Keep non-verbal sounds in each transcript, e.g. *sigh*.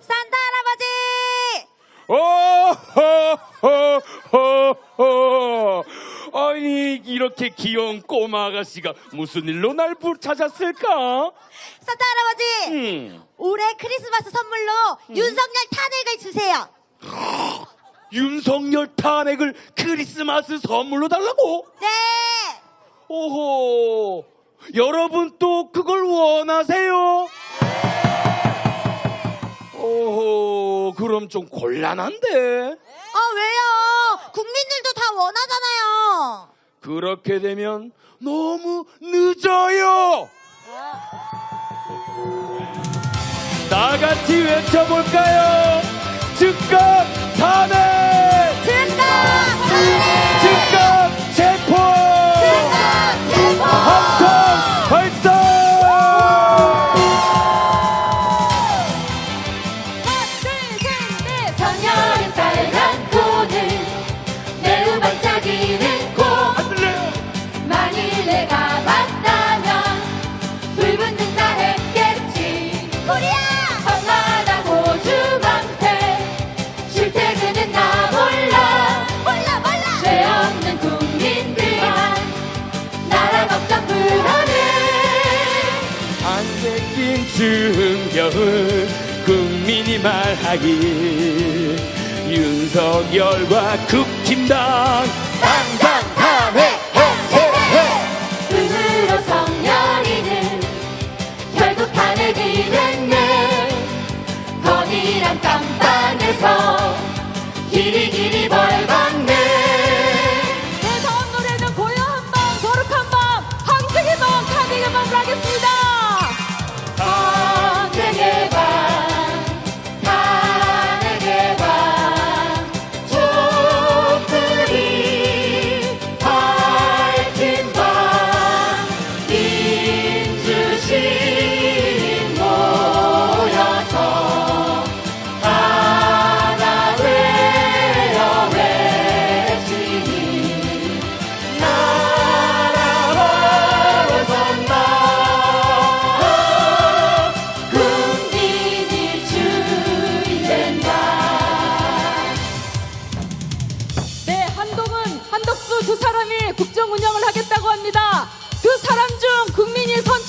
산타 할아버지! 오호호호호 아니 이렇게 귀여운 꼬마 아가씨가 무슨 일로 날 찾았을까? 산타 할아버지! 음, 올해 크리스마스 선물로 윤석열 탄핵을 주세요. *laughs* 윤석열 탄핵을 크리스마스 선물로 달라고? 네! 오호 여러분 또 그걸 원하세요? 오호 그럼 좀 곤란한데 아, 왜요? 국민들도 다 원하잖아요. 그렇게 되면 너무 늦어요. 다 같이 외쳐볼까요? 즉각 탄핵! 증명을 국민이 말하길 윤석열과 국힘당 당당 탄핵 눈으로 성렬이는 결국 탄핵이 됐네. 건이란 깜빵에서 길이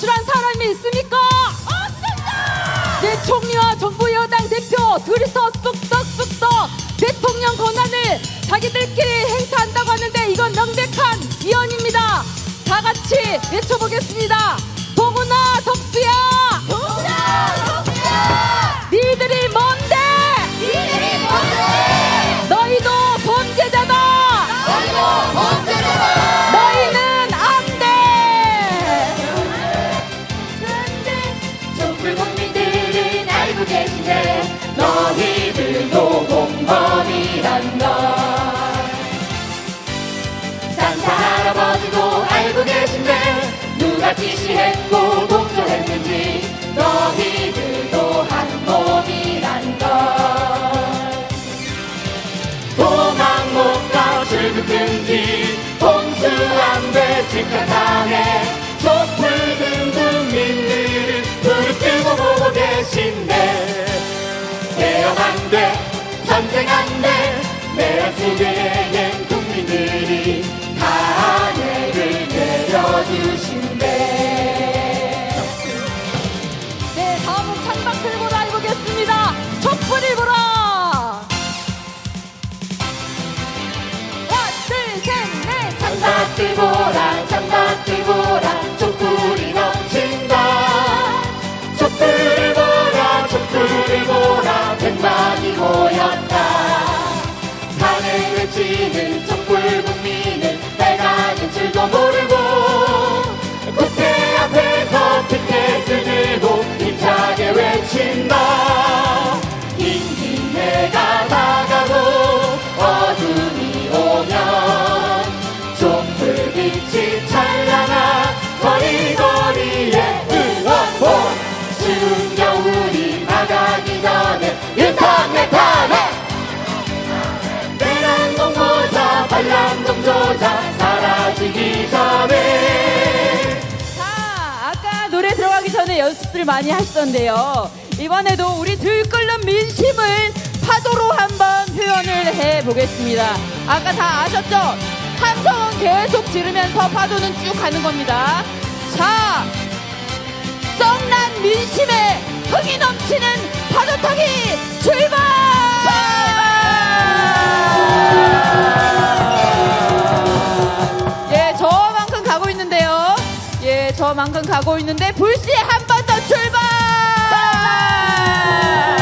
선출한 사람이 있습니까? 없습니다! 네, 총리와 정부 여당 대표 둘이서 쑥덕쑥덕 대통령 권한을 자기들끼리 행사한다고 하는데 이건 명백한 위헌입니다. 다 같이 외쳐보겠습니다. 지시했고 동조했는지 너희들도 한 몸이란 걸. 도망 못가 출국금지 공수안배 직격탄에 촛불 든 국민들은 무릎 꿇고 보고 계신데 대형 안돼 전쟁 안돼 내란 속에 외 사라지기 전에 연습들 많이 하시던데요. 이번에도 우리 들끓는 민심을 파도로 한번 표현을 해 보겠습니다. 아까 다 아셨죠? 함성은 계속 지르면서 파도는 쭉 가는 겁니다. 자, 썩난 민심에 흥이 넘치는 파도 타기 출발! 저 만큼 가고 있는데 불씨 한 번 더 출발! 출발!